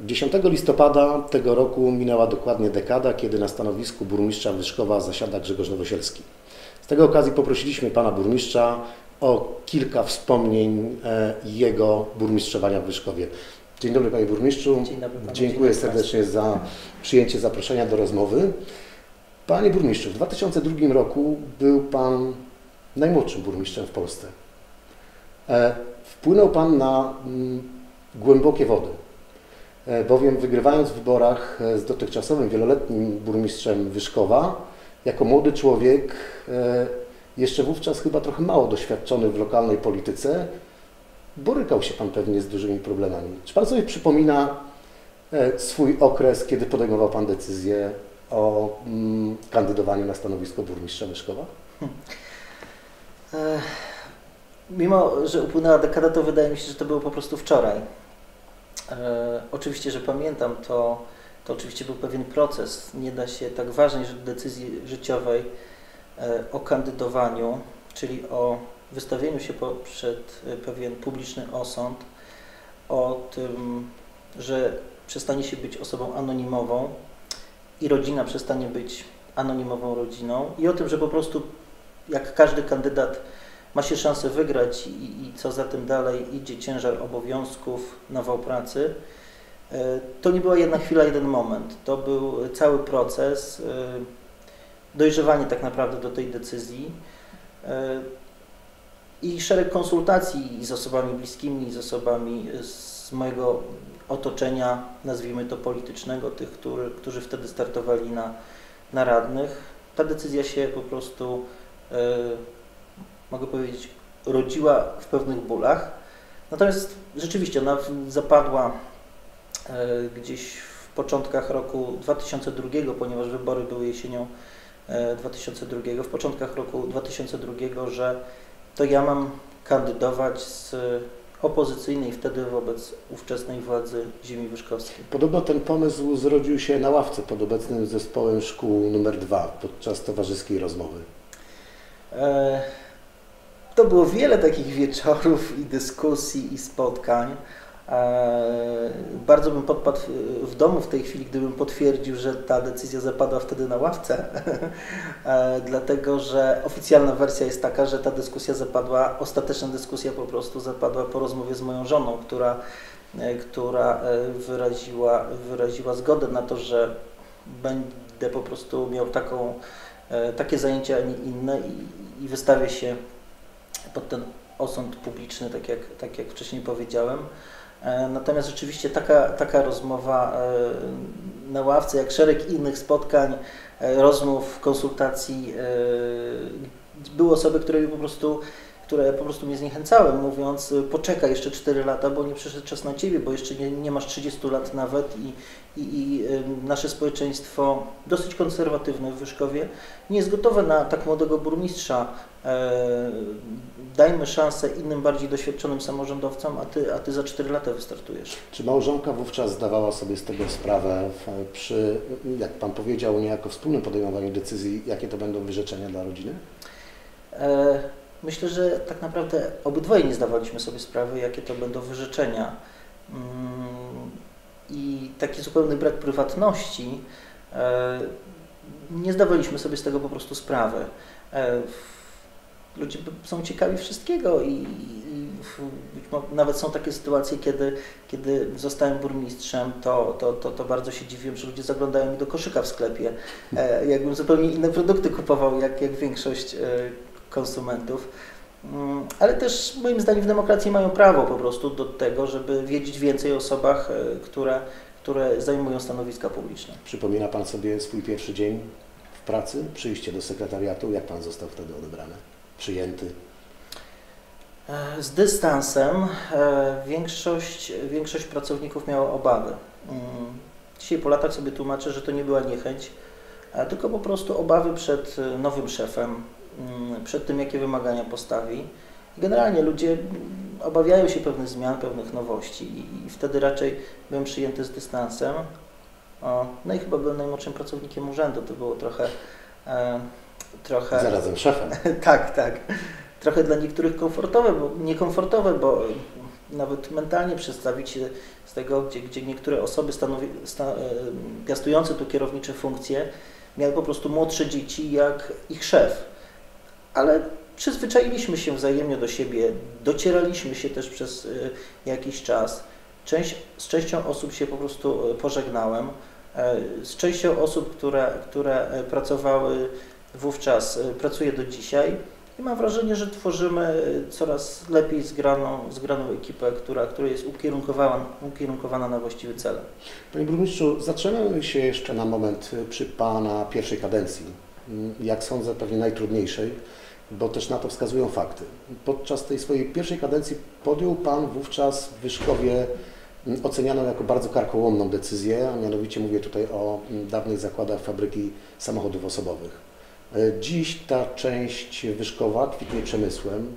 10 listopada tego roku minęła dokładnie dekada, kiedy na stanowisku burmistrza Wyszkowa zasiada Grzegorz Nowosielski. Z tego okazji poprosiliśmy pana burmistrza o kilka wspomnień e, jego burmistrzowania w Wyszkowie. Dzień dobry panie burmistrzu. Dzień dobry panu. Dziękuję Dzień serdecznie za przyjęcie zaproszenia do rozmowy. Panie burmistrzu, w 2002 roku był pan najmłodszym burmistrzem w Polsce. E, Wpłynął pan na mm, głębokie wody, bowiem wygrywając w wyborach e, z dotychczasowym wieloletnim burmistrzem Wyszkowa, jako młody człowiek, e, jeszcze wówczas chyba trochę mało doświadczony w lokalnej polityce, borykał się pan pewnie z dużymi problemami. Czy pan sobie przypomina e, swój okres, kiedy podejmował pan decyzję o mm, kandydowaniu na stanowisko burmistrza Wyszkowa? E, Mimo, że upłynęła dekada, to wydaje mi się, że to było po prostu wczoraj. E, oczywiście, że pamiętam to, to oczywiście był pewien proces. Nie da się tak ważnej decyzji życiowej e, o kandydowaniu, czyli o wystawieniu się po- przed e, pewien publiczny osąd, o tym, że przestanie się być osobą anonimową i rodzina przestanie być anonimową rodziną i o tym, że po prostu jak każdy kandydat ma się szansę wygrać i, i co za tym dalej idzie ciężar obowiązków, nawał pracy. E, To nie była jedna chwila, jeden moment. To był cały proces, e, dojrzewanie tak naprawdę do tej decyzji e, i szereg konsultacji z osobami bliskimi, z osobami z mojego otoczenia, nazwijmy to politycznego, tych, który, którzy wtedy startowali na, na radnych. Ta decyzja się po prostu mogę powiedzieć, rodziła w pewnych bólach. Natomiast rzeczywiście ona zapadła e, gdzieś w początkach roku 2002, ponieważ wybory były jesienią e, 2002, w początkach roku 2002, że to ja mam kandydować z opozycyjnej wtedy wobec ówczesnej władzy ziemi wyszkowskiej. Podobno ten pomysł zrodził się na ławce pod obecnym zespołem szkół numer 2 podczas towarzyskiej rozmowy. E, To było wiele takich wieczorów i dyskusji i spotkań. E, Bardzo bym podpadł w- domu w tej chwili, gdybym potwierdził, że ta decyzja zapadła wtedy na ławce, E, dlatego że oficjalna wersja jest taka, że ta dyskusja zapadła, ostateczna dyskusja po prostu zapadła po rozmowie z moją żoną, która, e, która wyraziła, wyraziła zgodę na to, że będę po prostu miał taką takie zajęcia, a nie inne i, i wystawię się pod ten osąd publiczny, tak jak, tak jak wcześniej powiedziałem. E, Natomiast rzeczywiście taka, taka rozmowa e, na ławce, jak szereg innych spotkań, e, rozmów, konsultacji, były osoby, które po prostu które po prostu mnie zniechęcały, mówiąc poczekaj jeszcze 4 lata, bo nie przyszedł czas na Ciebie, bo jeszcze nie, nie masz 30 lat nawet i, i, i nasze społeczeństwo dosyć konserwatywne w Wyszkowie nie jest gotowe na tak młodego burmistrza. E, dajmy szansę innym bardziej doświadczonym samorządowcom, a ty, a ty za 4 lata wystartujesz. Czy małżonka wówczas zdawała sobie z tego sprawę w, przy, jak Pan powiedział, niejako wspólnym podejmowaniu decyzji, jakie to będą wyrzeczenia dla rodziny? E, Myślę, że tak naprawdę obydwoje nie zdawaliśmy sobie sprawy, jakie to będą wyrzeczenia. Mm, I taki zupełny brak prywatności, e, nie zdawaliśmy sobie z tego po prostu sprawy. E, Ludzie są ciekawi wszystkiego i, nawet są takie sytuacje, kiedy, kiedy zostałem burmistrzem, to, to, to, to bardzo się dziwiłem, że ludzie zaglądają mi do koszyka w sklepie, e, jakbym zupełnie inne produkty kupował, jak, jak większość konsumentów. Mm, Ale też moim zdaniem w demokracji mają prawo po prostu do tego, żeby wiedzieć więcej o osobach, e, które, które zajmują stanowiska publiczne. Przypomina Pan sobie swój pierwszy dzień w pracy, przyjście do sekretariatu, jak Pan został wtedy odebrany, przyjęty? E, Z dystansem e, większość, większość pracowników miała obawy. Mm, Dzisiaj po latach sobie tłumaczę, że to nie była niechęć, tylko po prostu obawy przed nowym szefem, przed tym, jakie wymagania postawi. Generalnie ludzie mm, obawiają się pewnych zmian, pewnych nowości i, i wtedy raczej byłem przyjęty z dystansem. No i chyba byłem najmłodszym pracownikiem urzędu, to było trochę... E, trochę Zarazem szefem. tak, tak. Trochę dla niektórych komfortowe, bo, niekomfortowe, bo nawet mentalnie przedstawić się z tego, gdzie, gdzie niektóre osoby stanowi, sta, e, piastujące tu kierownicze funkcje miały po prostu młodsze dzieci jak ich szef. Ale przyzwyczailiśmy się wzajemnie do siebie, docieraliśmy się też przez e, jakiś czas. Część, z częścią osób się po prostu pożegnałem. Z częścią osób, które, które pracowały wówczas, pracuję do dzisiaj i mam wrażenie, że tworzymy coraz lepiej zgraną, zgraną ekipę, która, która jest ukierunkowana, ukierunkowana na właściwy cel. Panie burmistrzu, zatrzymamy się jeszcze na moment przy Pana pierwszej kadencji. Jak sądzę, pewnie najtrudniejszej, bo też na to wskazują fakty. Podczas tej swojej pierwszej kadencji podjął Pan wówczas w Wyszkowie ocenianą jako bardzo karkołomną decyzję, a mianowicie mówię tutaj o dawnych zakładach fabryki samochodów osobowych. E, dziś ta część Wyszkowa kwitnie przemysłem.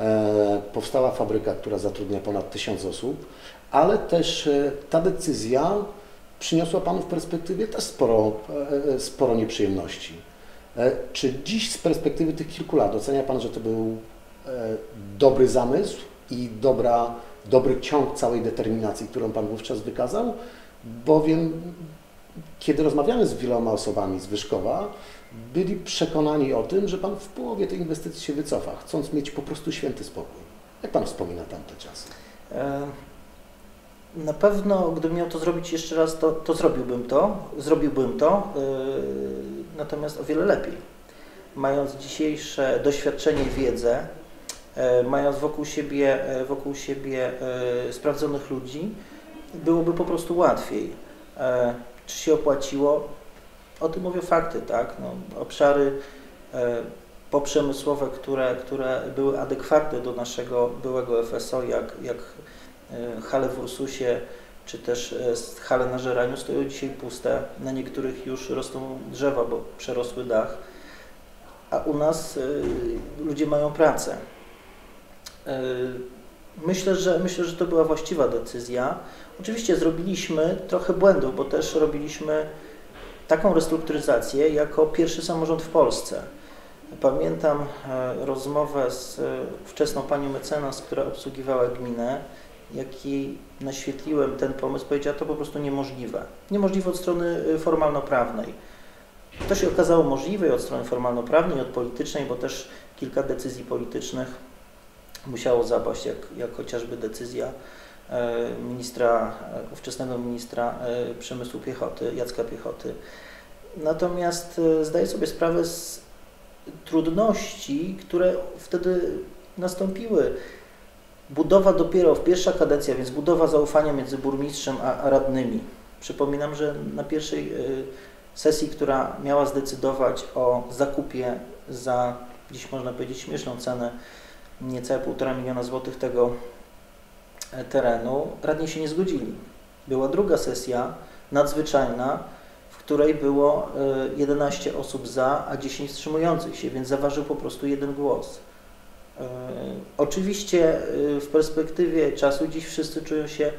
E, powstała fabryka, która zatrudnia ponad tysiąc osób, ale też e, ta decyzja przyniosła Panu w perspektywie też sporo, sporo nieprzyjemności. Czy dziś z perspektywy tych kilku lat ocenia Pan, że to był dobry zamysł i dobra, dobry ciąg całej determinacji, którą Pan wówczas wykazał? Bowiem kiedy rozmawiamy z wieloma osobami z Wyszkowa, byli przekonani o tym, że Pan w połowie tej inwestycji się wycofa, chcąc mieć po prostu święty spokój. Jak Pan wspomina tamte czasy? E, na pewno, gdybym miał to zrobić jeszcze raz, to, to zrobiłbym to, zrobiłbym to, yy, natomiast o wiele lepiej. Mając dzisiejsze doświadczenie, wiedzę, yy, mając wokół siebie, yy, wokół siebie sprawdzonych ludzi, byłoby po prostu łatwiej. Czy się opłaciło? O tym mówią fakty, tak? No, obszary e, poprzemysłowe, które, które były adekwatne do naszego byłego FSO, jak, jak e, hale w Ursusie, czy też e, hale na Żeraniu, stoją dzisiaj puste. Na niektórych już rosną drzewa, bo przerosły dach, a u nas ludzie mają pracę. Myślę, że myślę, że to była właściwa decyzja. Oczywiście zrobiliśmy trochę błędów, bo też robiliśmy taką restrukturyzację jako pierwszy samorząd w Polsce. Pamiętam e, rozmowę z e, wczesną panią mecenas, która obsługiwała gminę, jaki naświetliłem ten pomysł, powiedziała, to po prostu niemożliwe. Niemożliwe od strony e, formalno-prawnej. To się okazało możliwe od strony formalno-prawnej, od politycznej, bo też kilka decyzji politycznych musiało zapaść, jak, jak chociażby decyzja E, ministra, e, ówczesnego ministra e, przemysłu piechoty, Jacka Piechoty. Natomiast zdaję sobie sprawę z trudności, które wtedy nastąpiły. Budowa dopiero w pierwsza kadencja, więc budowa zaufania między burmistrzem a, radnymi. Przypominam, że na pierwszej sesji, która miała zdecydować o zakupie za, dziś można powiedzieć, śmieszną cenę, niecałe półtora miliona złotych tego E, terenu, radni się nie zgodzili. Była druga sesja nadzwyczajna, w której było 11 e, osób za, a 10 wstrzymujących się, więc zaważył po prostu jeden głos. E, oczywiście w perspektywie czasu dziś wszyscy czują się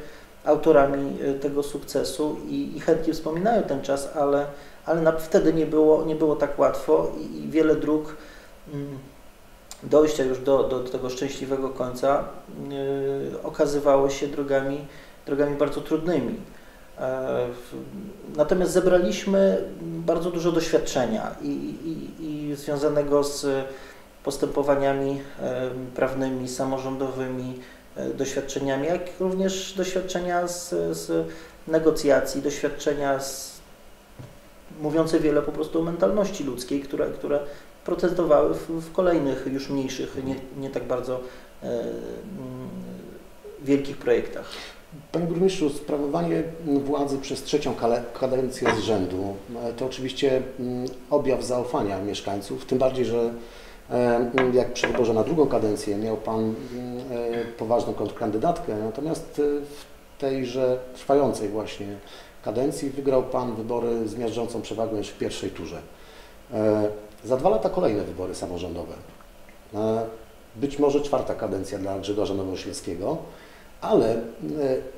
autorami tego sukcesu i, i chętnie wspominają ten czas, ale, ale na, wtedy nie było, nie było tak łatwo i, i wiele dróg mm, dojścia już do, do, tego szczęśliwego końca okazywało się drogami, drogami bardzo trudnymi. E, natomiast zebraliśmy bardzo dużo doświadczenia i, i, i związanego z postępowaniami prawnymi, samorządowymi, e, doświadczeniami, jak również doświadczenia z, z negocjacji, doświadczenia z, mówiące wiele po prostu o mentalności ludzkiej, które, które protestowały w, w kolejnych, już mniejszych, nie, nie tak bardzo e, mm, wielkich projektach. Panie Burmistrzu, sprawowanie władzy przez trzecią kadencję z rzędu e, to oczywiście mm, objaw zaufania mieszkańców, tym bardziej, że jak przy wyborze na drugą kadencję miał Pan e, poważną kontrkandydatkę, natomiast w tejże trwającej właśnie kadencji wygrał Pan wybory z miażdżącą przewagą już w pierwszej turze. Za dwa lata kolejne wybory samorządowe. E, być może czwarta kadencja dla Grzegorza Nowośleckiego, ale e,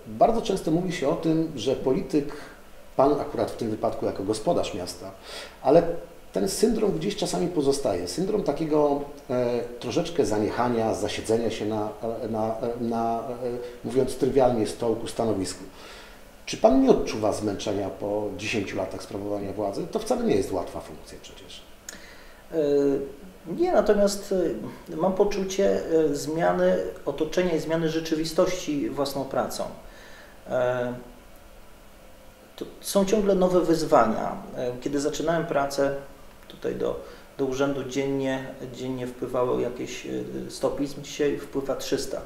bardzo często mówi się o tym, że polityk, pan akurat w tym wypadku jako gospodarz miasta, ale ten syndrom gdzieś czasami pozostaje. Syndrom takiego e, troszeczkę zaniechania, zasiedzenia się na, na, na e, mówiąc trywialnie, stołku, stanowisku. Czy Pan nie odczuwa zmęczenia po 10 latach sprawowania władzy? To wcale nie jest łatwa funkcja przecież. E, Nie, natomiast e, mam poczucie e, zmiany otoczenia i zmiany rzeczywistości własną pracą. To są ciągle nowe wyzwania. Kiedy zaczynałem pracę tutaj do, do urzędu dziennie, dziennie wpływało jakieś e, 100 pism, dzisiaj wpływa 300.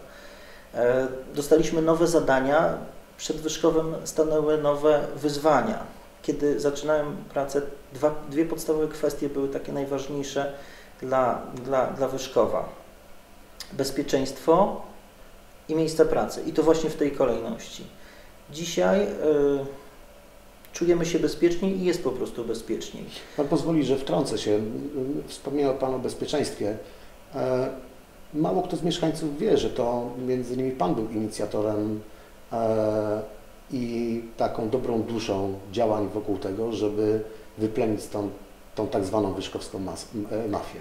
E, Dostaliśmy nowe zadania, przed Wyszkowem stanęły nowe wyzwania. Kiedy zaczynałem pracę, dwa, dwie podstawowe kwestie były takie najważniejsze dla, dla, dla Wyszkowa. Bezpieczeństwo i miejsce pracy. I to właśnie w tej kolejności. Dzisiaj y, czujemy się bezpieczniej i jest po prostu bezpieczniej. Pan pozwoli, że wtrącę się. Wspomniał Pan o bezpieczeństwie. E, Mało kto z mieszkańców wie, że to między innymi Pan był inicjatorem e, i taką dobrą duszą działań wokół tego, żeby wyplenić stąd tą tak zwaną wyszkowską mas- e, mafię.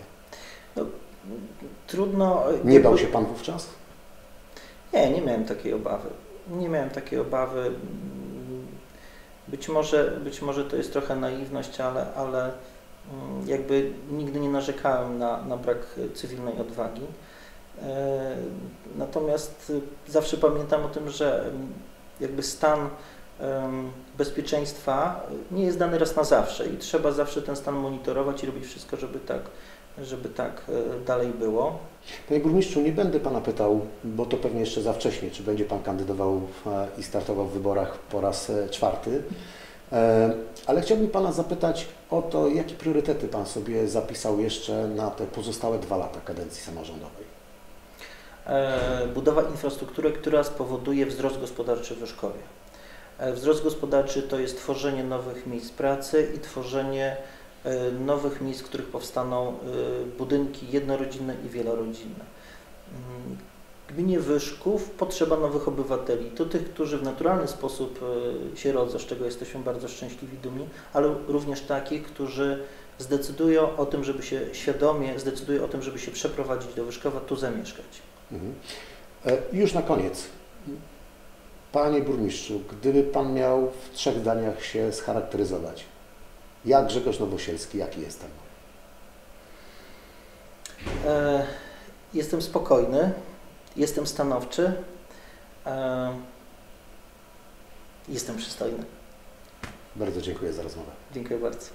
Trudno. Nie bał się Pan wówczas? Nie, nie miałem takiej obawy. Nie miałem takiej obawy. Być może, być może to jest trochę naiwność, ale, ale mm, jakby nigdy nie narzekałem na, na brak cywilnej odwagi. E, Natomiast zawsze pamiętam o tym, że mm, jakby stan bezpieczeństwa nie jest dany raz na zawsze i trzeba zawsze ten stan monitorować i robić wszystko, żeby tak, żeby tak e, dalej było. Panie burmistrzu, nie będę Pana pytał, bo to pewnie jeszcze za wcześnie, czy będzie Pan kandydował e, i startował w wyborach po raz e, czwarty, ale chciałbym Pana zapytać o to, jakie priorytety Pan sobie zapisał jeszcze na te pozostałe dwa lata kadencji samorządowej. Budowa infrastruktury, która spowoduje wzrost gospodarczy w Wyszkowie. E, Wzrost gospodarczy to jest tworzenie nowych miejsc pracy i tworzenie nowych miejsc, w których powstaną e, budynki jednorodzinne i wielorodzinne. Mm, Gminie Wyszków potrzeba nowych obywateli, to tych, którzy w naturalny sposób e, się rodzą, z czego jesteśmy bardzo szczęśliwi, dumni, ale również takich, którzy zdecydują o tym, żeby się świadomie, zdecydują o tym, żeby się przeprowadzić do Wyszkowa, tu zamieszkać. Mhm. E, Już na koniec. Panie burmistrzu, gdyby Pan miał w trzech zdaniach się scharakteryzować, jak Grzegorz Nowosielski, jaki jestem? E, Jestem spokojny, jestem stanowczy, e, jestem przystojny. Bardzo dziękuję za rozmowę. Dziękuję bardzo.